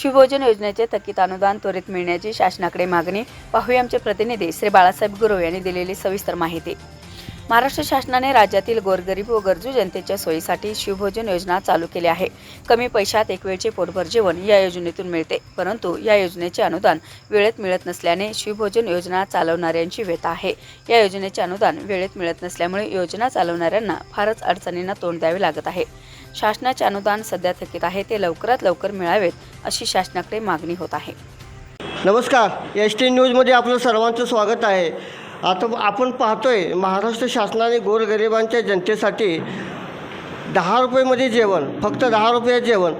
शिवभोजन योजनेचे थकीत अनुदान त्वरित मिळण्याची शासनाकडे मागणी. पाहूया आमचे प्रतिनिधी श्री बाळासाहेब गुरव यांनी दिलेली सविस्तर माहिती. महाराष्ट्र शासनाने राज्यातील गोरगरीब व गरजू जनतेच्या सोयीसाठी शिवभोजन योजना चालू केली आहे. कमी पैशात एक वेळचे पोटभर जेवण या योजनेतून मिळते. परंतु या योजनेचे अनुदान वेळेत मिळत नसल्याने शिवभोजन योजना चालवणाऱ्यांची व्यथा आहे. या योजनेचे अनुदान वेळेत मिळत नसल्यामुळे योजना चालवणाऱ्यांना फारच अडचणींना तोंड द्यावे लागत आहे. शासनाचे अनुदान सध्या थकीत आहे. ते लवकरात लवकर मिळावेत अशी शासनाकडे मागणी होत आहे. नमस्कार. एस टी न्यूजमध्ये आपलं सर्वांचं स्वागत आहे. आता आपण पाहतोय महाराष्ट्र शासनाने गोरगरिबांच्या जनतेसाठी दहा रुपयेमध्ये जेवण फक्त दहा रुपयात जेवण.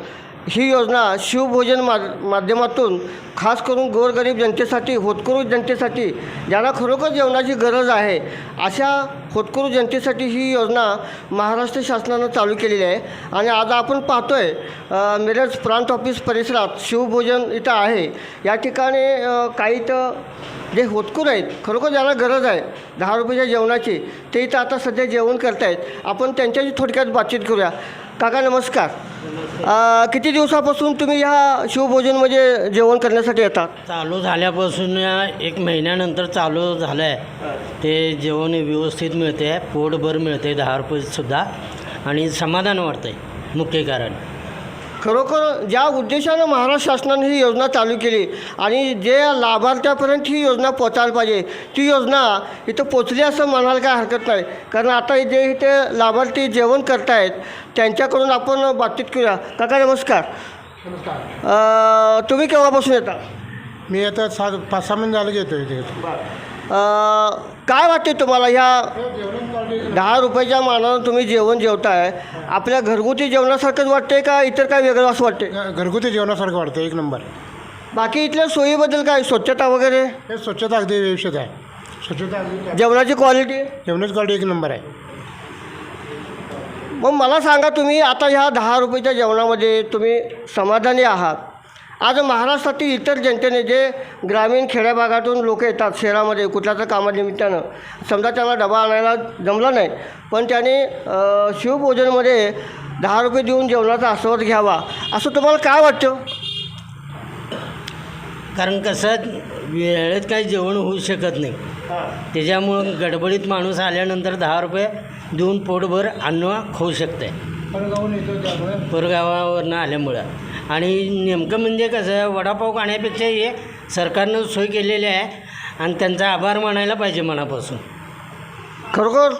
ही योजना शिवभोजन मा माध्यमातून खास करून गोरगरीब जनतेसाठी होतकरू जनतेसाठी ज्यांना खरोखर जेवणाची गरज आहे अशा होतकरू जनतेसाठी ही योजना महाराष्ट्र शासनानं चालू केलेली आहे. आणि आज आपण पाहतोय अ, मिरज प्रांत ऑफिस परिसरात शिवभोजन इथं आहे. या ठिकाणी काही तर जे होतकूर आहेत खरोखर ज्यांना गरज आहे दहा रुपयाच्या जेवणाची ते इथं आता सध्या जेवण करतायत. आपण त्यांच्याशी थोडक्यात बातचीत करूया. काका नमस्कार. किती दिवसापासून तुम्ही ह्या शिवभोजनमध्ये जेवण करण्यासाठी येतात? चालू झाल्यापासून एक महिन्यानंतर चालू झालं आहे ते जेवण व्यवस्थित मिळते पोटभर मिळते दहा रुपयेसुद्धा आणि समाधान वाटतं आहे मुख्य कारण. खरोखर ज्या उद्देशानं महाराष्ट्र शासनाने ही योजना चालू केली आणि जे लाभार्थ्यापर्यंत ही योजना पोचायला पाहिजे ती योजना इथं पोचली असं म्हणायला काय हरकत नाही. कारण आता जे इथे लाभार्थी जेवण करतायत त्यांच्याकडून आपण बातचीत करूया. काका नमस्कार. अ, तुम्ही केव्हापासून येता? मी आता सात पाच सहा महिने झालं घेतो इथे. काय वाटते तुम्हाला? ह्या दहा रुपयाच्या मानानं तुम्ही जेवण जेवताय आपल्या घरगुती जेवणासारखंच वाटतंय का इतर काय वेगळं असं वाटतंय? घरगुती जेवणासारखं वाटतं एक नंबर. बाकी इथल्या सोयीबद्दल काय? स्वच्छता वगैरे? हे स्वच्छता अगदी व्यवस्थित आहे. स्वच्छता अगदी जेवणाची क्वालिटी? जेवणाची क्वालिटी एक नंबर आहे. मग मला सांगा तुम्ही आता ह्या दहा रुपयाच्या जेवणामध्ये तुम्ही समाधानी आहात. आज महाराष्ट्रातील इतर जनतेने जे ग्रामीण खेड्या भागातून लोक येतात शहरामध्ये कुठल्या तर कामानिमित्तानं समजा त्यांना डबा आणायला जमला नाही पण त्याने शिवभोजनमध्ये दहा रुपये देऊन जेवणाचा आस्वाद घ्यावा असं तुम्हाला काय वाटतं? कारण कसं वेळेत काही जेवण होऊ शकत नाही. त्याच्यामुळं गडबडीत माणूस आल्यानंतर दहा रुपये देऊन पोटभर अन्न खाऊ शकते परगावावरनं आल्यामुळं. आणि नेमकं म्हणजे कसं वडापाव खाण्यापेक्षा हे सरकारनं सोय केलेली आहे आणि त्यांचा आभार मानायला पाहिजे मनापासून. खरोखर?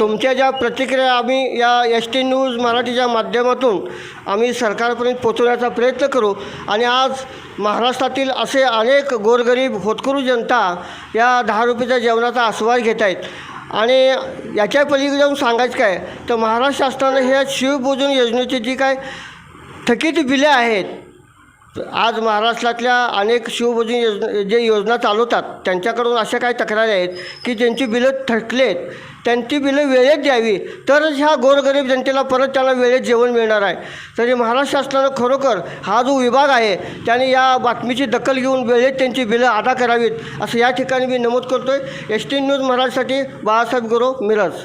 तुमच्या ज्या प्रतिक्रिया आम्ही या एस टी न्यूज मराठीच्या माध्यमातून आम्ही सरकारपर्यंत पोचवण्याचा प्रयत्न करू आणि आज महाराष्ट्रातील असे अनेक गोरगरीब होतकरू जनता या दहा रुपयाच्या जेवणाचा आस्वाद घेत आहेत. आणि याच्या पलीकडे जाऊन सांगायचं काय तर महाराष्ट्र शासनानं ह्या शिवभोजन योजनेची जी काय थकीत बिले आहेत. आज महाराष्ट्रातल्या अनेक शिवभोजन योजना जे योजना चालवतात त्यांच्याकडून अशा काही तक्रारी आहेत की ज्यांची बिलं थकलेत त्यांची बिलं वेळेत द्यावी तरच ह्या गोरगरीब जनतेला परत त्यांना वेळेत जेवण मिळणार आहे. तरी महाराष्ट्र शासनानं खरोखर हा जो विभाग आहे त्याने या बातमीची दखल घेऊन वेळेत त्यांची बिलं अदा करावीत असं या ठिकाणी मी नमूद करतो आहे एस टी न्यूज महाराष्ट्रासाठी बाळासाहेब गुरव मिरज.